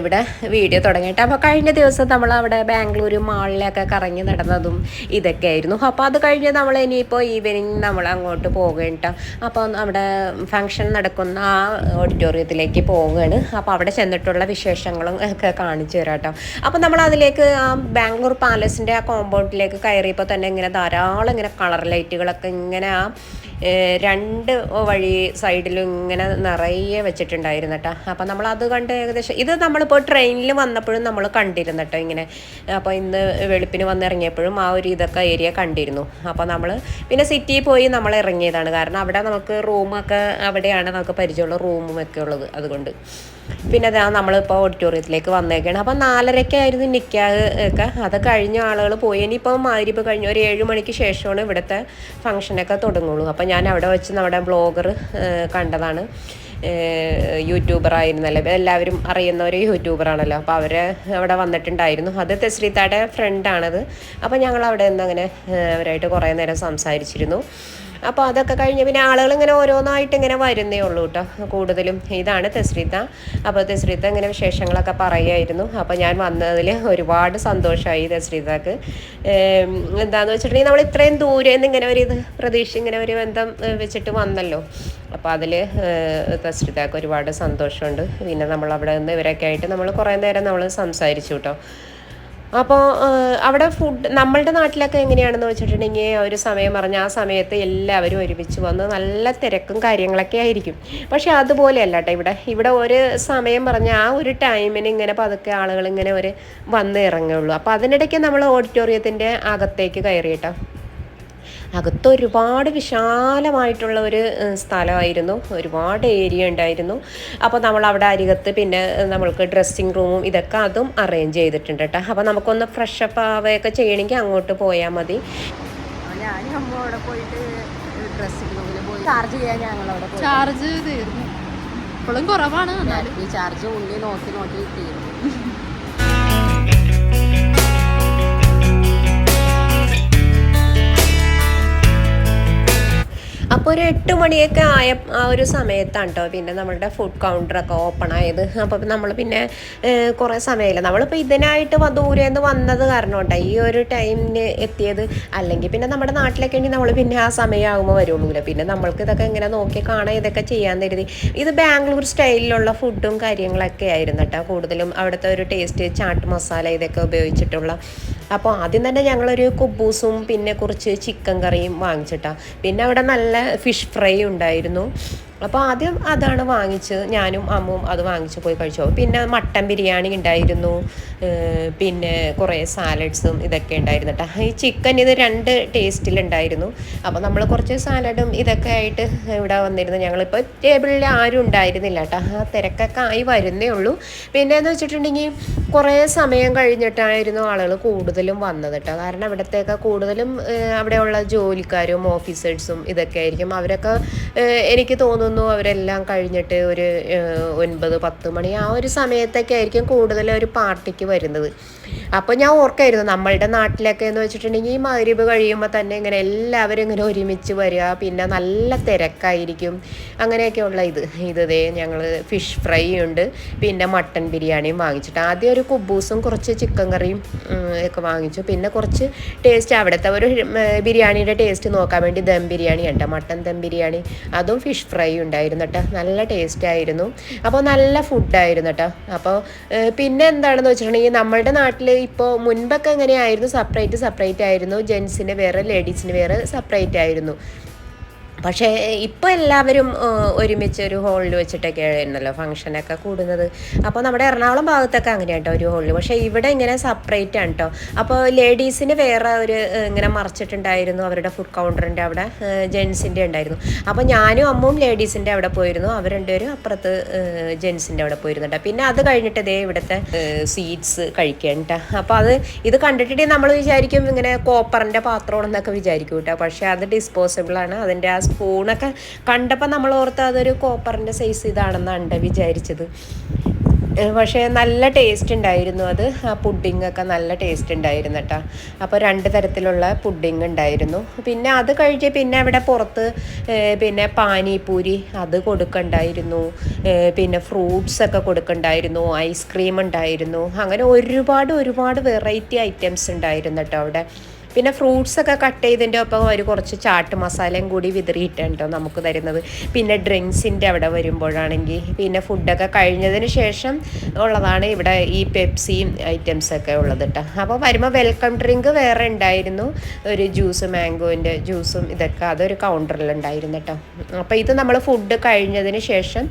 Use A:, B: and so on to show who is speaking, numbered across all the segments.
A: ഇവിടെ വീഡിയോ തുടങ്ങിയിട്ട്. അപ്പോൾ കഴിഞ്ഞ ദിവസം നമ്മൾ അവിടെ ബാംഗ്ലൂർ മാളിലൊക്കെ കറങ്ങി നടന്നതും ഇതൊക്കെ ആയിരുന്നു. അപ്പോൾ അത് കഴിഞ്ഞ് നമ്മൾ ഇനിയിപ്പോൾ ഈവനിങ് നമ്മൾ അങ്ങോട്ട് പോകേണ്ട അപ്പോൾ അവിടെ ഫംഗ്ഷൻ നടക്കുന്ന ആ ഓഡിറ്റോറിയത്തിലേക്ക് പോവുകയാണ്. അപ്പോൾ അവിടെ ചെന്നിട്ടുള്ള വിശേഷങ്ങളും ഒക്കെ കാണിച്ചു തരാം കേട്ടോ അപ്പോൾ നമ്മൾ അതിലേക്ക് ആ ബാംഗ്ലൂർ പാലസിന്റെ ആ കോമ്പൗണ്ടിലേക്ക് കയറിയപ്പോൾ തന്നെ ഇങ്ങനെ ധാരാളം ഇങ്ങനെ കളർ ലൈറ്റുകളൊക്കെ ഇങ്ങനെ ആ രണ്ട് വഴി സൈഡിലും ഇങ്ങനെ നിറയെ വെച്ചിട്ടുണ്ടായിരുന്നു കേട്ടോ. അപ്പോൾ നമ്മൾ അത് കണ്ട് ഏകദേശം ഇത് നമ്മളിപ്പോൾ ട്രെയിനിൽ വന്നപ്പോഴും നമ്മൾ കണ്ടിരുന്നു കേട്ടോ ഇങ്ങനെ. അപ്പോൾ ഇന്ന് വെളുപ്പിന് വന്നിറങ്ങിയപ്പോഴും ആ ഒരു ഇതൊക്കെ ഏരിയ കണ്ടിരുന്നു. അപ്പോൾ നമ്മൾ പിന്നെ സിറ്റിയിൽ പോയി നമ്മൾ ഇറങ്ങിയതാണ്. കാരണം അവിടെ നമുക്ക് റൂമൊക്കെ അവിടെയാണ് നമുക്ക് പരിചയമുള്ള റൂമൊക്കെ ഉള്ളത് അതുകൊണ്ട്. പിന്നെ അതാ നമ്മളിപ്പോൾ ഓഡിറ്റോറിയത്തിലേക്ക് വന്നേക്കാണ്. അപ്പോൾ നാലരയ്ക്കായിരുന്നു നിൽക്കാ ഒക്കെ. അത് കഴിഞ്ഞ ആളുകൾ പോയി. ഇനിയിപ്പോൾ മാരിപ്പ് കഴിഞ്ഞ ഒരു ഏഴ് മണിക്ക് ശേഷമാണ് ഇവിടുത്തെ ഫംഗ്ഷനൊക്കെ തുടങ്ങുള്ളൂ. അപ്പം ഞാൻ അവിടെ വെച്ച് നമ്മുടെ ബ്ലോഗർ കണ്ടതാണ്. യൂട്യൂബർ ആയിരുന്നല്ലോ? എല്ലാവരും അറിയുന്ന ഒരു യൂട്യൂബറാണല്ലോ അപ്പോൾ അവർ അവിടെ വന്നിട്ടുണ്ടായിരുന്നു. അത് തെസ്രീത്തായുടെ ഫ്രണ്ടാണത് അപ്പോൾ ഞങ്ങൾ അവിടെ നിന്ന് അങ്ങനെ അവരായിട്ട് കുറേ നേരം സംസാരിച്ചിരുന്നു. അപ്പോൾ അതൊക്കെ കഴിഞ്ഞ് പിന്നെ ആളുകൾ ഇങ്ങനെ ഓരോന്നായിട്ട് ഇങ്ങനെ വരുന്നേ ഉള്ളൂ കേട്ടോ കൂടുതലും ഇതാണ് തെസ്രീത്ത അപ്പോൾ തെസ്രീത്ത ഇങ്ങനെ വിശേഷങ്ങളൊക്കെ പറയുമായിരുന്നു അപ്പോൾ ഞാൻ വന്നതിൽ ഒരുപാട് സന്തോഷമായി തെസ്രിതക്ക്. എന്താണെന്ന് വെച്ചിട്ടുണ്ടെങ്കിൽ നമ്മൾ ഇത്രയും ദൂരെ നിന്ന് ഇങ്ങനെ ഒരു ഇത് പ്രതീക്ഷ ഇങ്ങനെ ഒരു ബന്ധം വെച്ചിട്ട് വന്നല്ലോ. അപ്പോൾ അതിൽ തെസ്രീത്തക്ക് ഒരുപാട് സന്തോഷമുണ്ട്. പിന്നെ നമ്മൾ അവിടെ നിന്ന് ഇവരൊക്കെ ആയിട്ട് നമ്മൾ കുറേ നേരം നമ്മൾ സംസാരിച്ചു കേട്ടോ അപ്പോൾ അവിടെ ഫുഡ് നമ്മളുടെ നാട്ടിലൊക്കെ എങ്ങനെയാണെന്ന് വെച്ചിട്ടുണ്ടെങ്കിൽ ഒരു സമയം പറഞ്ഞാൽ ആ സമയത്ത് എല്ലാവരും ഒരുമിച്ച് വന്ന് നല്ല തിരക്കും കാര്യങ്ങളൊക്കെ ആയിരിക്കും. പക്ഷേ അതുപോലെയല്ല കേട്ടോ ഇവിടെ. ഇവിടെ ഒരു സമയം പറഞ്ഞാൽ ആ ഒരു ടൈമിന് ഇങ്ങനെ പതുക്കെ ആളുകൾ ഇങ്ങനെ ഒരു വന്ന് ഇറങ്ങുള്ളൂ. അപ്പോൾ അതിനിടയ്ക്ക് നമ്മൾ ഓഡിറ്റോറിയത്തിന്റെ അകത്തേക്ക് കയറി കേട്ടോ. അകത്ത് ഒരുപാട് വിശാലമായിട്ടുള്ള ഒരു സ്ഥലമായിരുന്നു. ഒരുപാട് ഏരിയ ഉണ്ടായിരുന്നു. അപ്പോൾ നമ്മൾ അവിടെ അരികത്ത് പിന്നെ നമ്മൾക്ക് ഡ്രസ്സിങ് റൂമും ഇതൊക്കെ അതും അറേഞ്ച് ചെയ്തിട്ടുണ്ട് കേട്ടോ അപ്പോൾ നമുക്കൊന്ന് ഫ്രഷ് അപ്പ് ആവുകയൊക്കെ ചെയ്യണമെങ്കിൽ അങ്ങോട്ട് പോയാൽ മതി.
B: ഞാൻ അമ്മ അവിടെ പോയിട്ട് ഡ്രസ്സിങ് റൂമിൽ പോയി. ചാർജ് ചെയ്യാൻ ഞങ്ങൾ അവിടെ
C: ചാർജ് തീർന്നു ഇപ്പോഴും കുറവാണ് എന്നാലും.
B: ഈ ചാർജ് ഉള്ളി നോക്കി നോക്കി തീർന്നു
A: അപ്പോൾ ഒരു എട്ട് മണിയൊക്കെ ആയ ആ ഒരു സമയത്താണ് കേട്ടോ പിന്നെ നമ്മളുടെ ഫുഡ് കൗണ്ടറൊക്കെ ഓപ്പൺ ആയത്. അപ്പോൾ നമ്മൾ പിന്നെ കുറേ സമയമില്ല. നമ്മളിപ്പോൾ ഇതിനായിട്ട് ദൂരെ നിന്ന് വന്നത് കാരണം കേട്ടോ ഈ ഒരു ടൈമിന് എത്തിയത്. അല്ലെങ്കിൽ പിന്നെ നമ്മുടെ നാട്ടിലൊക്കെ ഉണ്ടെങ്കിൽ നമ്മൾ പിന്നെ ആ സമയമാകുമ്പോൾ വരുള്ളൂല്ലോ പിന്നെ നമ്മൾക്ക് ഇതൊക്കെ ഇങ്ങനെ നോക്കി കാണാൻ ഇതൊക്കെ ചെയ്യാൻ കരുതി. ഇത് ബാംഗ്ലൂർ സ്റ്റൈലിലുള്ള ഫുഡും കാര്യങ്ങളൊക്കെ ആയിരുന്നു കേട്ടോ കൂടുതലും അവിടുത്തെ ഒരു ടേസ്റ്റ് ചാട്ട് മസാല ഇതൊക്കെ ഉപയോഗിച്ചിട്ടുള്ള അപ്പോൾ ആദ്യം തന്നെ ഞങ്ങളൊരു കുബൂസും പിന്നെ കുറച്ച് ചിക്കൻ കറിയും വാങ്ങിച്ചിട്ടാണ് പിന്നെ അവിടെ നല്ല ഫിഷ് ഫ്രൈ ഉണ്ടായിരുന്നു. അപ്പോൾ ആദ്യം അതാണ് വാങ്ങിച്ച് ഞാനും അമ്മും അത് വാങ്ങിച്ച് പോയി കഴിച്ചു. പിന്നെ മട്ടൻ ബിരിയാണി ഉണ്ടായിരുന്നു. പിന്നെ കുറേ സാലഡ്സും ഇതൊക്കെ ഉണ്ടായിരുന്നു കേട്ടോ ഈ ചിക്കൻ ഇത് രണ്ട് ടേസ്റ്റിലുണ്ടായിരുന്നു അപ്പോൾ നമ്മൾ കുറച്ച് സാലഡും ഇതൊക്കെ ആയിട്ട് ഇവിടെ വന്നിരുന്നു. ഞങ്ങളിപ്പോൾ ടേബിളിൽ ആരും ഉണ്ടായിരുന്നില്ല കേട്ടോ ആ തിരക്കൊക്കെ ആയി വരുന്നേ ഉള്ളൂ. പിന്നെ എന്ന് വെച്ചിട്ടുണ്ടെങ്കിൽ കുറേ സമയം കഴിഞ്ഞിട്ടായിരുന്നു ആളുകൾ കൂടുതലും വന്നത് കേട്ടോ കാരണം ഇവിടത്തേക്ക് കൂടുതലും അവിടെയുള്ള ജോലിക്കാരും ഓഫീസേഴ്സും ഇതൊക്കെ ആയിരിക്കും. അവരൊക്കെ എനിക്ക് തോന്നുന്നു അവരെല്ലാം കഴിഞ്ഞിട്ട് ഒരു ഒൻപത് പത്ത് മണി ആ ഒരു സമയത്തൊക്കെ ആയിരിക്കും കൂടുതൽ ഒരു പാർട്ടിക്ക് വരുന്നത്. അപ്പോൾ ഞാൻ ഓർക്കായിരുന്നു നമ്മളുടെ നാട്ടിലൊക്കെ എന്ന് വെച്ചിട്ടുണ്ടെങ്കിൽ ഈ മഗ്രിബ് കഴിയുമ്പോൾ തന്നെ ഇങ്ങനെ എല്ലാവരും ഇങ്ങനെ ഒരുമിച്ച് വരിക പിന്നെ നല്ല തിരക്കായിരിക്കും. അങ്ങനെയൊക്കെയുള്ള ഇത്. ഇത് ഞങ്ങൾ ഫിഷ് ഫ്രൈ ഉണ്ട് പിന്നെ മട്ടൻ ബിരിയാണിയും വാങ്ങിച്ചിട്ട്. ആദ്യം ഒരു കുബൂസും കുറച്ച് ചിക്കൻ കറിയും ഒക്കെ വാങ്ങിച്ചു. പിന്നെ കുറച്ച് ടേസ്റ്റ് അവിടുത്തെ ഒരു ബിരിയാണിയുടെ ടേസ്റ്റ് നോക്കാൻ വേണ്ടി ദം ബിരിയാണി ഉണ്ട് മട്ടൻ ദം ബിരിയാണി അതും ഫിഷ് ഫ്രൈ ഉണ്ടായിരുന്നു കേട്ടോ നല്ല ടേസ്റ്റ് ആയിരുന്നു. അപ്പോൾ നല്ല ഫുഡായിരുന്നു കേട്ടോ അപ്പോൾ പിന്നെ എന്താണെന്ന് വെച്ചിട്ടുണ്ടെങ്കിൽ നമ്മളുടെ നാട്ടിൽ ഇപ്പോൾ മുൻപൊക്കെ എങ്ങനെയായിരുന്നു? സെപ്പറേറ്റ് സെപ്പറേറ്റ് ആയിരുന്നു. ജെൻസിന് വേറെ ലേഡീസിന് വേറെ സെപ്പറേറ്റ് ആയിരുന്നു. പക്ഷേ ഇപ്പോൾ എല്ലാവരും ഒരുമിച്ച് ഒരു ഹോളിൽ വെച്ചിട്ടൊക്കെ ആയിരുന്നല്ലോ ഫംഗ്ഷനൊക്കെ കൂടുന്നത്. അപ്പോൾ നമ്മുടെ എറണാകുളം ഭാഗത്തൊക്കെ അങ്ങനെ കേട്ടോ ഒരു ഹോളിൽ പക്ഷേ ഇവിടെ ഇങ്ങനെ സെപ്പറേറ്റ് ആണ് കേട്ടോ അപ്പോൾ ലേഡീസിന് വേറെ ഒരു ഇങ്ങനെ മറിച്ചിട്ടുണ്ടായിരുന്നു അവരുടെ ഫുഡ് കൗണ്ടറിന്റെ അവിടെ ജെൻസിന്റെ ഉണ്ടായിരുന്നു. അപ്പോൾ ഞാനും അമ്മും ലേഡീസിന്റെ അവിടെ പോയിരുന്നു. അവർ രണ്ടുപേരും അപ്പുറത്ത് ജെൻസിന്റെ അവിടെ പോയിരുന്നുണ്ട്. പിന്നെ അത് കഴിഞ്ഞിട്ട് ഇതേ ഇവിടുത്തെ സ്വീറ്റ്സ് കഴിക്കാൻ കേട്ടോ അപ്പോൾ അത് ഇത് കണ്ടിട്ടിട്ട് നമ്മൾ വിചാരിക്കും ഇങ്ങനെ കോപ്പറിന്റെ പാത്രമാണെന്നൊക്കെ വിചാരിക്കും കേട്ടോ പക്ഷേ അത് ഡിസ്പോസിബിളാണ് അതിന്റെ ആ സ്പൂണൊക്കെ കണ്ടപ്പോൾ നമ്മൾ ഓർത്ത് അതൊരു കോപ്പറിന്റെ സൈസ് ഇതാണെന്നാണ് വിചാരിച്ചത്. പക്ഷേ നല്ല ടേസ്റ്റ് ഉണ്ടായിരുന്നു അത്. ആ പുഡിംഗ് ഒക്കെ നല്ല ടേസ്റ്റ് ഉണ്ടായിരുന്നു കേട്ടോ അപ്പോൾ രണ്ട് തരത്തിലുള്ള പുഡിംഗ് ഉണ്ടായിരുന്നു പിന്നെ അത് കഴിച്ച് പിന്നെ അവിടെ പുറത്ത് പിന്നെ പാനിപൂരി അത് കൊടുക്കണ്ടായിരുന്നു. പിന്നെ ഫ്രൂട്ട്സ് ഒക്കെ കൊടുക്കണ്ടായിരുന്നു. ഐസ്ക്രീം ഉണ്ടായിരുന്നു അങ്ങനെ ഒരുപാട് ഒരുപാട് വെറൈറ്റി ഐറ്റംസ് ഉണ്ടായിരുന്നു കേട്ടോ അവിടെ. പിന്നെ ഫ്രൂട്ട്സ് ഒക്കെ കട്ട് ചെയ്തതിന്റെ ഒപ്പം ഒരു കുറച്ച് ചാട്ട് മസാലയും കൂടി വിതറിയിട്ടാണ് കേട്ടോ നമുക്ക് തരുന്നത്. പിന്നെ ഡ്രിങ്ക്സിന്റെ അവിടെ വരുമ്പോഴാണെങ്കിൽ പിന്നെ ഫുഡൊക്കെ കഴിഞ്ഞതിന് ശേഷം ഉള്ളതാണ് ഇവിടെ ഈ പെപ്സിയും ഐറ്റംസ് ഒക്കെ ഉള്ളത് കേട്ടോ അപ്പോൾ വരുമ്പോൾ വെൽക്കം ഡ്രിങ്ക് വേറെ ഉണ്ടായിരുന്നു. ഒരു ജ്യൂസ് മാംഗോന്റെ ജ്യൂസും ഇതൊക്കെ അതൊരു കൗണ്ടറിൽ ഉണ്ടായിരുന്നു കേട്ടോ അപ്പോൾ ഇത് നമ്മൾ ഫുഡ് കഴിഞ്ഞതിന് ശേഷം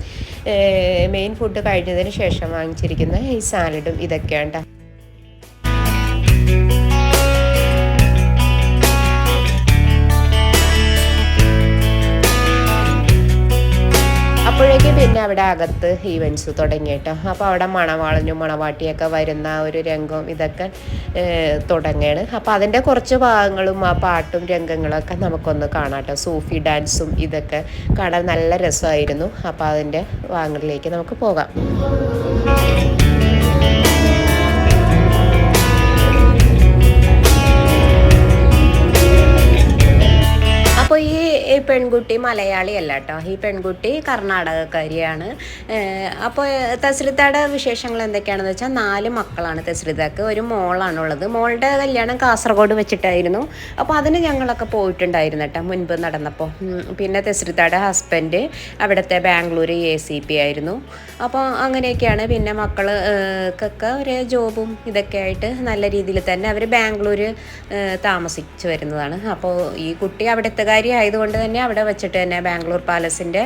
A: മെയിൻ ഫുഡ് കഴിഞ്ഞതിന് ശേഷം വാങ്ങിച്ചിരിക്കുന്ന ഈ സാലഡും ഇതൊക്കെയാണ് കേട്ടോ അപ്പോഴേക്കും പിന്നെ അവിടെ അകത്ത് ഈവൻസ് തുടങ്ങി കേട്ടോ അപ്പോൾ അവിടെ മണവാളനും മണവാട്ടിയൊക്കെ വരുന്ന ഒരു രംഗം ഇതൊക്കെ തുടങ്ങുകയാണ് അപ്പോൾ അതിന്റെ കുറച്ച് ഭാഗങ്ങളും ആ പാട്ടും രംഗങ്ങളൊക്കെ നമുക്കൊന്ന് കാണാം കേട്ടോ സൂഫി ഡാൻസും ഇതൊക്കെ കാണാൻ നല്ല രസമായിരുന്നു. അപ്പോൾ അതിന്റെ ഭാഗങ്ങളിലേക്ക് നമുക്ക് പോകാം. ഈ പെൺകുട്ടി മലയാളി അല്ല കേട്ടോ ഈ പെൺകുട്ടി കർണാടകക്കാരിയാണ്. അപ്പോൾ തസ്രിതയുടെ വിശേഷങ്ങൾ എന്തൊക്കെയാണെന്ന് വെച്ചാൽ നാല് മക്കളാണ് തസ്രിതക്ക്. ഒരു മോളാണുള്ളത്. മോളുടെ കല്യാണം കാസർഗോഡ് വെച്ചിട്ടായിരുന്നു. അപ്പോൾ അതിന് ഞങ്ങളൊക്കെ പോയിട്ടുണ്ടായിരുന്നു കേട്ടോ മുൻപ് നടന്നപ്പോൾ പിന്നെ തസ്രിതയുടെ ഹസ്ബൻഡ് അവിടുത്തെ ബാംഗ്ലൂർ എ സി പി ആയിരുന്നു. അപ്പോൾ അങ്ങനെയൊക്കെയാണ് പിന്നെ മക്കൾ കൊക്കെ ഒരു ജോബും ഇതൊക്കെ ആയിട്ട് നല്ല രീതിയിൽ തന്നെ അവർ ബാംഗ്ലൂർ താമസിച്ചു വരുന്നതാണ്. അപ്പോൾ ഈ കുട്ടി അവിടുത്തുകാരി ആയതുകൊണ്ട് തന്നെ അവിടെ വെച്ചിട്ട് തന്നെ ബാംഗ്ലൂർ പാലസിന്റെ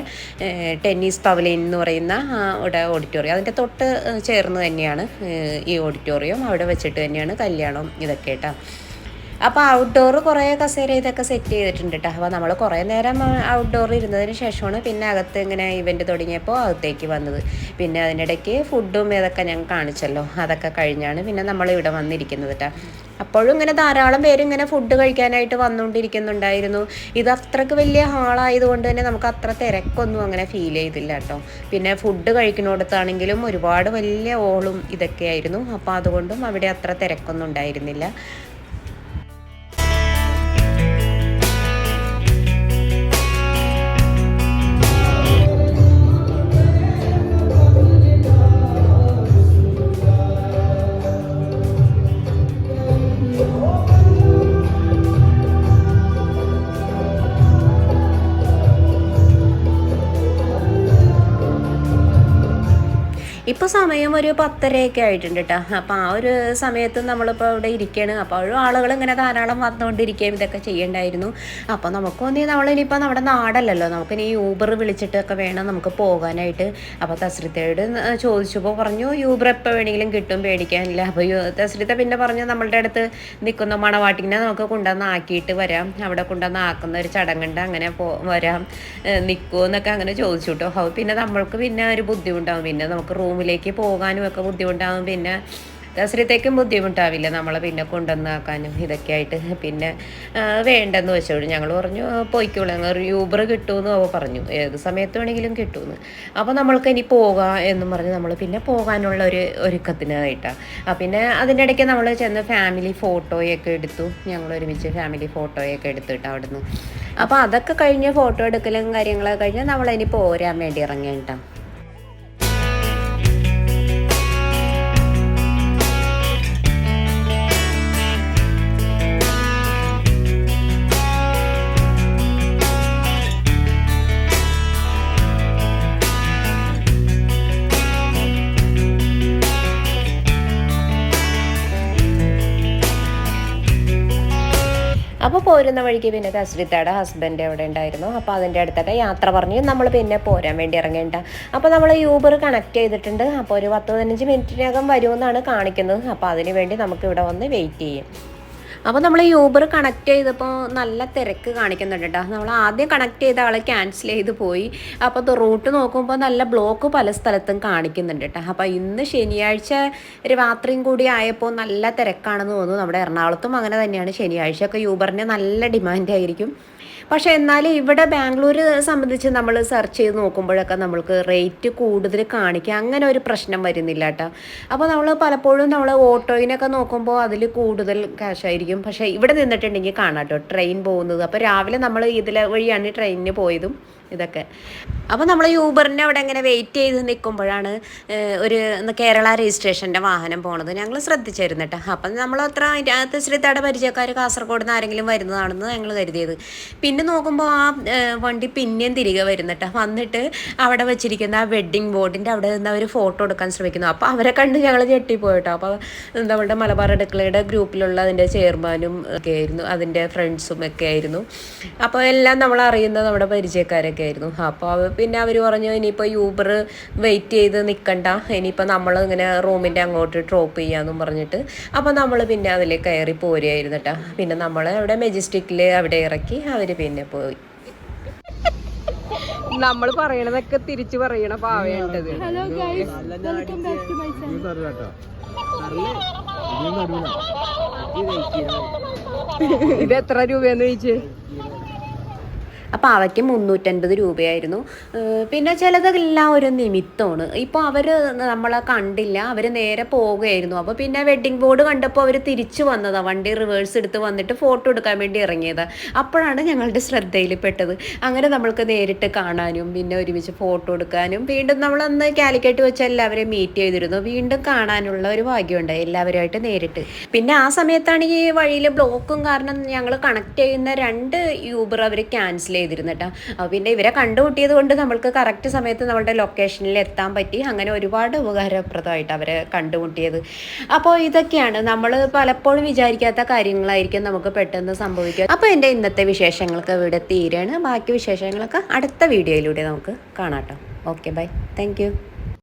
A: ടെന്നീസ് പവലിയൻ എന്ന് പറയുന്ന അവിടെ ഓഡിറ്റോറിയം. അതിന്റെ തൊട്ട് ചേർന്ന് തന്നെയാണ് ഈ ഓഡിറ്റോറിയം. അവിടെ വെച്ചിട്ട് തന്നെയാണ് കല്യാണം ഇതൊക്കെ കേട്ടോ. അപ്പോൾ ഔട്ട്ഡോർ കുറേ കസേര ഇതൊക്കെ സെറ്റ് ചെയ്തിട്ടുണ്ട് കേട്ടോ അപ്പോൾ നമ്മൾ കുറേ നേരം ഔട്ട്ഡോറിൽ ഇരുന്നതിന് ശേഷമാണ് പിന്നെ അകത്ത് ഇങ്ങനെ ഇവന്റ് തുടങ്ങിയപ്പോൾ അകത്തേക്ക് വന്നത്. പിന്നെ അതിനിടയ്ക്ക് ഫുഡും ഇതൊക്കെ ഞാൻ കാണിച്ചല്ലോ. അതൊക്കെ കഴിഞ്ഞാണ് പിന്നെ നമ്മൾ ഇവിടെ വന്നിരിക്കുന്നത് കേട്ടോ അപ്പോഴും ഇങ്ങനെ ധാരാളം പേര് ഇങ്ങനെ ഫുഡ് കഴിക്കാനായിട്ട് വന്നുകൊണ്ടിരിക്കുന്നുണ്ടായിരുന്നു ഇത് അത്രയ്ക്ക് വലിയ ഹാളായതുകൊണ്ട് തന്നെ നമുക്ക് അത്ര തിരക്കൊന്നും അങ്ങനെ ഫീൽ ചെയ്തില്ല കേട്ടോ പിന്നെ ഫുഡ് കഴിക്കുന്നിടത്താണെങ്കിലും ഒരുപാട് വലിയ ഓളും ഇതൊക്കെ ആയിരുന്നു അപ്പോൾ അതുകൊണ്ടും അവിടെ അത്ര തിരക്കൊന്നും ഉണ്ടായിരുന്നില്ല. ഇപ്പോൾ സമയം ഒരു പത്തരയൊക്കെ ആയിട്ടുണ്ട് കേട്ടോ അപ്പോൾ ആ ഒരു സമയത്ത് നമ്മളിപ്പോൾ ഇവിടെ ഇരിക്കുകയാണ് അപ്പോഴും ആളുകൾ ഇങ്ങനെ ധാരാളം വന്നുകൊണ്ടിരിക്കുകയും ഇതൊക്കെ ചെയ്യണ്ടായിരുന്നു. അപ്പോൾ നമുക്കൊന്നീ നമ്മളിനിയിപ്പോൾ നമ്മുടെ നാടല്ലല്ലോ. നമുക്കിനി യൂബർ വിളിച്ചിട്ടൊക്കെ വേണം നമുക്ക് പോകാനായിട്ട്. അപ്പോൾ തസ്രിതയോട് ചോദിച്ചപ്പോൾ പറഞ്ഞു യൂബർ എപ്പോൾ വേണമെങ്കിലും കിട്ടും പേടിക്കാനില്ല. അപ്പോൾ തസ്രിത്ത പിന്നെ പറഞ്ഞു നമ്മളുടെ അടുത്ത് നിൽക്കുന്ന മണവാട്ടിനെ നമുക്ക് കൊണ്ടുവന്ന് ആക്കിയിട്ട് വരാം. അവിടെ കൊണ്ടുവന്ന് ആക്കുന്ന ഒരു ചടങ്ങുണ്ട്. അങ്ങനെ പോ വരാം. നിൽക്കുമോ എന്നൊക്കെ അങ്ങനെ ചോദിച്ചു കേട്ടോ അപ്പോൾ പിന്നെ നമ്മൾക്ക് പിന്നെ ഒരു ബുദ്ധിമുട്ടാവും. പിന്നെ നമുക്ക് റൂമിലേക്ക് പോകാനും ഒക്കെ ബുദ്ധിമുട്ടാകും. പിന്നെ ദസരത്തേക്കും ബുദ്ധിമുട്ടാവില്ല നമ്മളെ പിന്നെ കൊണ്ടുവന്നാക്കാനും ഇതൊക്കെ ആയിട്ട് പിന്നെ വേണ്ടെന്ന് വെച്ചോളൂ. ഞങ്ങൾ പറഞ്ഞു പോയിക്കോളാം. ഞങ്ങൾ യൂബർ കിട്ടുമെന്ന് അവ പറഞ്ഞു. ഏത് സമയത്ത് വേണമെങ്കിലും കിട്ടുമെന്ന് അപ്പോൾ നമ്മൾക്ക് ഇനി പോകാം എന്നും പറഞ്ഞ് നമ്മൾ പിന്നെ പോകാനുള്ള ഒരു ഒരുക്കത്തിനായിട്ടാണ് ആ പിന്നെ അതിന്റെ ഇടയ്ക്ക് നമ്മൾ ചെന്ന് ഫാമിലി ഫോട്ടോയൊക്കെ എടുത്തു. ഞങ്ങൾ ഒരുമിച്ച് ഫാമിലി ഫോട്ടോയൊക്കെ എടുത്തിട്ട് അവിടുന്ന്. അപ്പോൾ അതൊക്കെ കഴിഞ്ഞ് ഫോട്ടോ എടുക്കലും കാര്യങ്ങളൊക്കെ കഴിഞ്ഞ് നമ്മളിനി പോരാൻ വേണ്ടി ഇറങ്ങിയിട്ടാ അപ്പോൾ പോരുന്ന വഴിക്ക് പിന്നെ തസ്രിത്തയുടെ ഹസ്ബൻഡ് അവിടെ ഉണ്ടായിരുന്നു? അപ്പോൾ അതിന്റെ അടുത്തൊക്കെ യാത്ര പറഞ്ഞു. നമ്മൾ പിന്നെ പോരാൻ വേണ്ടി ഇറങ്ങേണ്ട അപ്പോൾ നമ്മൾ യൂബർ കണക്ട് ചെയ്തിട്ടുണ്ട്. അപ്പോൾ ഒരു പത്ത് പതിനഞ്ച് മിനിറ്റിനകം വരുമെന്നാണ് കാണിക്കുന്നത്. അപ്പോൾ അതിന് വേണ്ടി നമുക്ക് ഇവിടെ വന്ന് വെയിറ്റ് ചെയ്യും. അപ്പോൾ നമ്മൾ യൂബർ കണക്ട് ചെയ്തപ്പോൾ നല്ല തിരക്ക് കാണിക്കുന്നുണ്ട് കേട്ടോ നമ്മൾ ആദ്യം കണക്ട് ചെയ്ത ആളെ ക്യാൻസൽ ചെയ്ത് പോയി. അപ്പോൾ റൂട്ട് നോക്കുമ്പോൾ നല്ല ബ്ലോക്ക് പല സ്ഥലത്തും കാണിക്കുന്നുണ്ട് കേട്ടോ അപ്പോൾ ഇന്ന് ശനിയാഴ്ച ഒരു രാത്രിയും കൂടി ആയപ്പോൾ നല്ല തിരക്കാണെന്ന് തോന്നുന്നു. നമ്മുടെ എറണാകുളത്തും അങ്ങനെ തന്നെയാണ്. ശനിയാഴ്ചയൊക്കെ യൂബറിന് നല്ല ഡിമാൻഡ് ആയിരിക്കും. പക്ഷേ എന്നാലും ഇവിടെ ബാംഗ്ലൂർ സംബന്ധിച്ച് നമ്മൾ സെർച്ച് ചെയ്ത് നോക്കുമ്പോഴൊക്കെ നമ്മൾക്ക് റേറ്റ് കൂടുതൽ കാണിക്കുക അങ്ങനെ ഒരു പ്രശ്നം വരുന്നില്ല കേട്ടോ. അപ്പോൾ നമ്മൾ പലപ്പോഴും നമ്മൾ ഓട്ടോയിനൊക്കെ നോക്കുമ്പോൾ അതിൽ കൂടുതൽ ക്യാഷ് ആയിരിക്കും. പക്ഷേ ഇവിടെ നിന്നിട്ടുണ്ടെങ്കിൽ കാണാം കേട്ടോ ട്രെയിൻ പോകുന്നത്. അപ്പോൾ രാവിലെ നമ്മൾ ഇതിലെ വഴിയാണ് ട്രെയിനിന് പോയതും. ഇതൊക്കെ. അപ്പോൾ നമ്മൾ യൂബറിന്റെ അവിടെ ഇങ്ങനെ വെയിറ്റ് ചെയ്ത് നിൽക്കുമ്പോഴാണ് ഒരു കേരള രജിസ്ട്രേഷന്റെ വാഹനം പോണത്. ഞങ്ങൾ ശ്രദ്ധിച്ചായിരുന്നു കേട്ടോ. അപ്പം നമ്മൾ അത്ര അതിനകത്ത് ശ്രീത്തയുടെ പരിചയക്കാർ കാസർഗോഡ് നിന്ന് ആരെങ്കിലും വരുന്നതാണെന്ന് ഞങ്ങൾ കരുതിയത്. പിന്നെ നോക്കുമ്പോൾ ആ വണ്ടി പിന്നെയും തിരികെ വരുന്നിട്ട് വന്നിട്ട് അവിടെ വെച്ചിരിക്കുന്ന ആ വെഡ്ഡിങ് ബോർഡിന്റെ അവിടെ നിന്ന് അവർ ഫോട്ടോ എടുക്കാൻ ശ്രമിക്കുന്നു. അപ്പോൾ അവരെ കണ്ട് ഞങ്ങൾ ഞെട്ടിപ്പോയിട്ടോ അപ്പോൾ നമ്മളുടെ മലബാർ അടുക്കളയുടെ ഗ്രൂപ്പിലുള്ള അതിന്റെ ചെയർമാനും ഒക്കെ ആയിരുന്നു. അതിന്റെ ഫ്രണ്ട്സും ഒക്കെ ആയിരുന്നു. അപ്പോൾ എല്ലാം നമ്മൾ അറിയുന്ന നമ്മുടെ പരിചയക്കാരൊക്കെ ആയിരുന്നു അപ്പോൾ പിന്നെ അവർ പറഞ്ഞു ഇനിയിപ്പോൾ യൂബർ വെയിറ്റ് ചെയ്ത് നിൽക്കണ്ട ഇനിയിപ്പോൾ നമ്മൾ ഇങ്ങനെ റൂമിന്റെ അങ്ങോട്ട് ഡ്രോപ്പ് ചെയ്യാമെന്നും പറഞ്ഞിട്ട്. അപ്പോൾ നമ്മൾ പിന്നെ അതിൽ കയറി പോരുമായിരുന്നു കേട്ടോ പിന്നെ നമ്മൾ അവിടെ മെജസ്റ്റിക്കിൽ അവിടെ ഇറക്കി അവർ പിന്നെ പോയി.
B: നമ്മൾ പറയണതൊക്കെ തിരിച്ചു പറയണ പാവേണ്ടത്
C: hello guys welcome back to my channel
B: ഇത് എത്ര രൂപയെന്ന് ചോദിച്ചേ?
A: അപ്പോൾ അവയ്ക്ക് മുന്നൂറ്റൻപത് രൂപയായിരുന്നു. പിന്നെ ചിലതെല്ലാം ഒരു നിമിത്തമാണ്. ഇപ്പോൾ അവർ നമ്മളെ കണ്ടില്ല. അവർ നേരെ പോവുകയായിരുന്നു. അപ്പോൾ പിന്നെ വെഡ്ഡിംഗ് ബോർഡ് കണ്ടപ്പോൾ അവർ തിരിച്ചു വന്നതാണ് വണ്ടി റിവേഴ്സ് എടുത്ത് വന്നിട്ട് ഫോട്ടോ എടുക്കാൻ വേണ്ടി ഇറങ്ങിയതാണ് അപ്പോഴാണ് ഞങ്ങളുടെ ശ്രദ്ധയിൽപ്പെട്ടത്. അങ്ങനെ നമ്മൾക്ക് നേരിട്ട് കാണാനും പിന്നെ ഒരുമിച്ച് ഫോട്ടോ എടുക്കാനും വീണ്ടും നമ്മളന്ന് കാലിക്കറ്റ് വെച്ച് എല്ലാവരെയും മീറ്റ് ചെയ്തിരുന്നു. വീണ്ടും കാണാനുള്ള ഒരു ഭാഗ്യമുണ്ടായി എല്ലാവരുമായിട്ട് നേരിട്ട്. പിന്നെ ആ സമയത്താണ് ഈ വഴിയിൽ ബ്ലോക്കും കാരണം ഞങ്ങൾ കണക്ട് ചെയ്യുന്ന രണ്ട് യൂബർ അവർ ക്യാൻസൽ ചെയ്തിരുന്നു കേട്ടോ. പിന്നെ ഇവരെ കണ്ടുമുട്ടിയത് കൊണ്ട് നമ്മൾക്ക് കറക്റ്റ് സമയത്ത് നമ്മളുടെ ലൊക്കേഷനിൽ എത്താൻ പറ്റി. അങ്ങനെ ഒരുപാട് ഉപകാരപ്രദമായിട്ട് അവരെ കണ്ടുമുട്ടിയത്. അപ്പോൾ ഇതൊക്കെയാണ് നമ്മൾ പലപ്പോഴും വിചാരിക്കാത്ത കാര്യങ്ങളായിരിക്കും നമുക്ക് പെട്ടെന്ന് സംഭവിക്കുക. അപ്പോൾ എന്റെ ഇന്നത്തെ വിശേഷങ്ങളൊക്കെ ഇവിടെ തീരാണ്. ബാക്കി വിശേഷങ്ങളൊക്കെ അടുത്ത വീഡിയോയിലൂടെ നമുക്ക് കാണാം കേട്ടോ. Okay bye thank